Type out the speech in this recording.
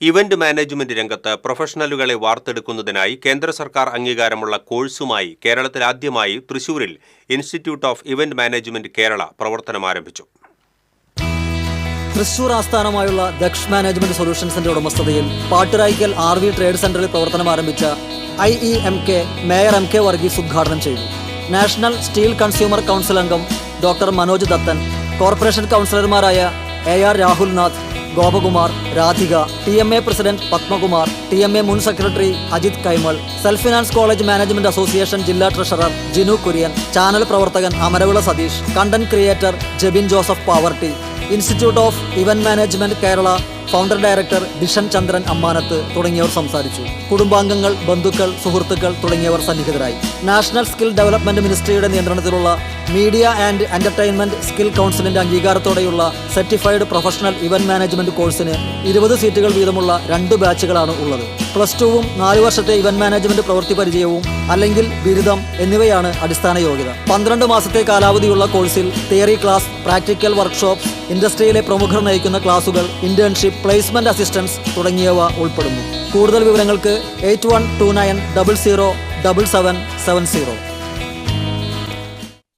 Event management രംഗത്ത് പ്രൊഫഷണലുകളെ വാർത്തെടുക്കുന്നതിനായി കേന്ദ്ര സർക്കാർ അംഗീകാരമുള്ള കോഴ്സുമായി കേരളത്തിൽ ആദ്യമായി തൃശൂരിൽ institute of event management Kerala പ്രവർത്തനം ആരംഭിച്ചു. തൃശൂർ ആസ്ഥാനമായുള്ള ദക്ഷ് മാനേജ്മെന്റ് സൊല്യൂഷൻസിന്റെ ഉടമസ്ഥതയിൽ പാട്ടുരായിക്കൽ ആർ വി ട്രേഡ് സെന്ററിൽ പ്രവർത്തനം ആരംഭിച്ച I E M K mayor M K Varghese ഉദ്ഘാടനം ചെയ്തു. നാഷണൽ സ്റ്റീൽ കൺസ്യൂമർ കൗൺസിൽ അംഗം ഡോക്ടർ മനോജ് ദത്തൻ കോർപ്പറേഷൻ കൗൺസിലർമാരായ A R Rahulnath Gopakumar Radhika T M A president Padmakumar T M A മുൻ secretary Ajith Kaimal self finance college management association ജില്ലാ treasurer Jinu Kurian channel പ്രവർത്തകൻ Amaravila Satheesh content creator Jebin Joseph poverty. Institute of event management Kerala founder director Dishan Chandran Ammanath തുടങ്ങിയവർ സംസാരിച്ചു. കുടുംബാംഗങ്ങൾ ബന്ധുക്കൾ സുഹൃത്തുക്കൾ തുടങ്ങിയവർ സന്നിഹിതരായി. നാഷണൽ സ്കിൽ ഡെവലപ്മെന്റ് മിനിസ്ട്രിയുടെ നിയന്ത്രണത്തിലുള്ള മീഡിയ ആൻഡ് എന്റർടൈൻമെന്റ് സ്കിൽ കൗൺസിലിന്റെ അംഗീകാരത്തോടെയുള്ള സർട്ടിഫൈഡ് പ്രൊഫഷണൽ ഇവന്റ് മാനേജ്മെന്റ് കോഴ്സിന് ഇരുപത് സീറ്റുകൾ വീതമുള്ള രണ്ട് ബാച്ചുകളാണ് ഉള്ളത്. പ്ലസ് ടുവും നാല് വർഷത്തെ ഇവന്റ് മാനേജ്മെന്റ് പ്രവൃത്തി പരിചയവും അല്ലെങ്കിൽ ബിരുദം എന്നിവയാണ് അടിസ്ഥാന യോഗ്യത. പന്ത്രണ്ട് മാസത്തെ കാലാവധിയുള്ള കോഴ്സിൽ തിയറി ക്ലാസ് പ്രാക്ടിക്കൽ വർക്ക്ഷോപ്പ് ഇൻഡസ്ട്രിയിലെ പ്രമുഖർ നയിക്കുന്ന ക്ലാസുകൾ ഇന്റേൺഷിപ്പ് പ്ലേസ്മെന്റ് അസിസ്റ്റൻസ് തുടങ്ങിയവ ഉൾപ്പെടുന്നു. കൂടുതൽ വിവരങ്ങൾക്ക് eight one two nine double zero double seven seven zero.